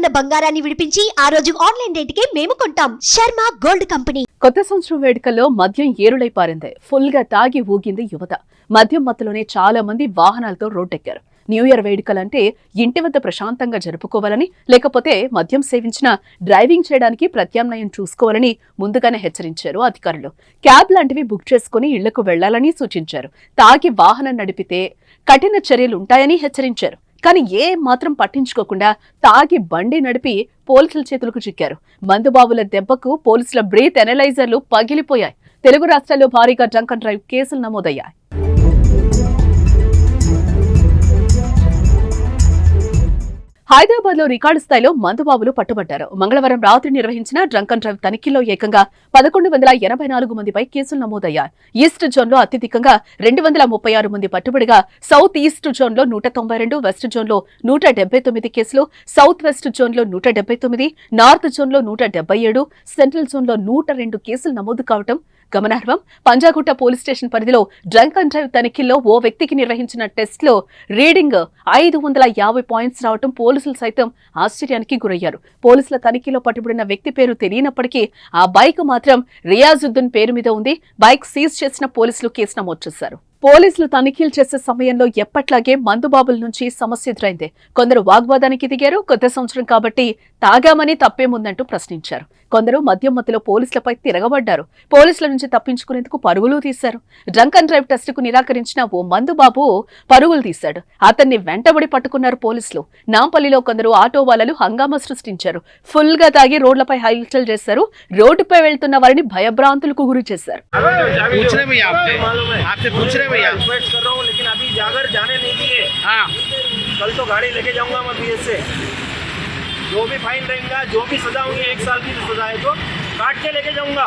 ఉన్న బంగారాన్ని విడిపించి ఆ రోజు ఆన్లైన్ రేటుకే మేము కొంటాం. Sharma gold company. కొత్త సంవత్సరం వేడుకల్లో మద్యం ఏరులై పారింది. ఫుల్గా తాగి ఊగింది యువత. మద్యం మత్తులోనే చాలా మంది వాహనాలతో రోడ్డెక్కారు. న్యూ ఇయర్ వేడుకలంటే ఇంటి వద్ద ప్రశాంతంగా జరుపుకోవాలని లేకపోతే మద్యం సేవించిన డ్రైవింగ్ చేయడానికి ప్రత్యామ్నాయం చూసుకోవాలని ముందుగానే హెచ్చరించారు అధికారులు. క్యాబ్ లాంటివి బుక్ చేసుకుని ఇళ్ళకు వెళ్ళాలని సూచించారు. తాగి వాహనం నడిపితే కఠిన చర్యలుంటాయని హెచ్చరించారు. కానీ ఏ మాత్రం పట్టించుకోకుండా తాగి బండి నడిపి పోలీసుల చేతులకు చిక్కారు. మందుబాబుల దెబ్బకు పోలీసుల బ్రీత్ ఎనలైజర్లు పగిలిపోయాయి. తెలుగు రాష్ట్రాల్లో భారీగా డ్రంక్ అండ్ డ్రైవ్ కేసులు నమోదయ్యాయి. హైదరాబాద్లో రికార్డు స్థాయిలో మందుబాబులు పట్టుబడ్డారు. మంగళవారం రాత్రి నిర్వహించిన డ్రంక్ అండ్ డ్రైవ్ తనిఖీల్లో ఏకంగా పదకొండు వందల ఎనభై నాలుగు మందిపై కేసులు నమోదయ్యాయి. ఈస్ట్ జోన్లో అత్యధికంగా రెండు వందల ముప్పై ఆరు మంది పట్టుబడిగా సౌత్ ఈస్ట్ జోన్లో నూట తొంభై రెండు వెస్ట్ జోన్లో నూట డెబ్బై తొమ్మిది కేసులు సౌత్ వెస్ట్ జోన్లో నూట డెబ్బై తొమ్మిది నార్త్ జోన్లో నూట డెబ్బై ఏడు సెంట్రల్ జోన్లో నూట రెండు కేసులు నమోదు కావటం గమనార్హం. పంజాగుట్ట పోలీస్ స్టేషన్ పరిధిలో డ్రంక్ అండ్ డ్రైవ్ తనిఖీల్లో ఓ వ్యక్తికి నిర్వహించిన టెస్ట్లో రీడింగ్ ఐదు వందల యాభై పాయింట్స్ రావటం పోలీసులు సైతం ఆశ్చర్యానికి గురయ్యారు. పోలీసుల తనిఖీలో పట్టుబడిన వ్యక్తి పేరు తెలియనప్పటికీ ఆ బైక్ మాత్రం రియాజుద్దీన్ పేరు మీద ఉంది. బైక్ సీజ్ చేసిన పోలీసులు కేసు నమోదు చేశారు. పోలీసులు తనిఖీలు చేసే సమయంలో ఎప్పట్లాగే మందుబాబుల నుంచి సమస్య ఎదురైంది. కొందరు వాగ్వాదానికి దిగారు కొత్త సంవత్సరం కాబట్టి తాగామని తప్పేముందంటూ ప్రశ్నించారు. కొందరు మద్యం మధ్యలో పోలీసులపై తిరగబడ్డారు. పోలీసుల నుంచి తప్పించుకునేందుకు పరుగులు తీశారు. డ్రంక్ అండ్ డ్రైవ్ టెస్టుకు నిరాకరించిన ఓ మందుబాబు పరుగులు తీశాడు. అతన్ని వెంటబడి పట్టుకున్నారు పోలీసులు. నాంపల్లిలో కొందరు ఆటో వాళ్ళలు హంగామా సృష్టించారు. ఫుల్గా తాగి రోడ్లపై హైల్చల్ చేశారు. రోడ్డుపై వెళ్తున్న వారిని భయభ్రాంతులకు గురి చేశారు. भैया। है रिक्वेस्ट कर रहा हूँ लेकिन अभी जागर जाने नहीं दिए। हाँ। कल तो गाड़ी लेके जाऊँगा मैं बीएस से। जो भी फाइन रहेगा जो भी सजा होगी एक साल की सजा है तो काट के लेके जाऊँगा।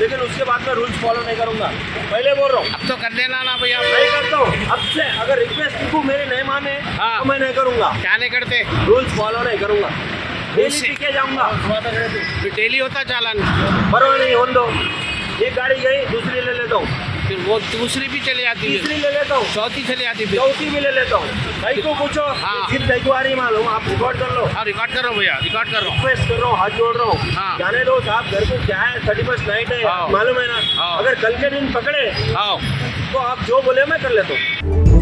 लेकिन उसके बाद में रूल्स फॉलो नहीं करूँगा। पहले बोल रहा हूँ। अब तो कर देना ना भैया। नहीं करता हूँ। अब से अगर रिक्वेस्ट लिखूँ मेरे नहीं माने हाँ। तो मैं नहीं करूँगा। क्या नहीं करते? रूल्स फॉलो नहीं करूँगा। डेली पी के जाऊँगा। डेली होता चालान? बराबर नहीं होने दो। एक गाड़ी गई दूसरी ले लेता हूँ। फिर वो दूसरी भी चले जाती तीसरी है ले लेता हूँ। चौथी चले जाती है चौथी भी ले लेता हूँ। भाई को पूछो हाँ। भाई को आ रही मालूम आप रिकॉर्ड कर लो। हाँ रिकॉर्ड कर रहा हूँ भैया रिकॉर्ड कर रहा हूँ। रिक्वेस्ट कर रहा हूँ हाथ जोड़ रहा हूँ। हाँ। जाने दो साहब घर को क्या है थर्टी फ़र्स्ट नाइट है हाँ। मालूम है ना? हाँ। अगर कल के दिन पकड़े आओ तो आप जो बोले मैं कर लेता हूँ।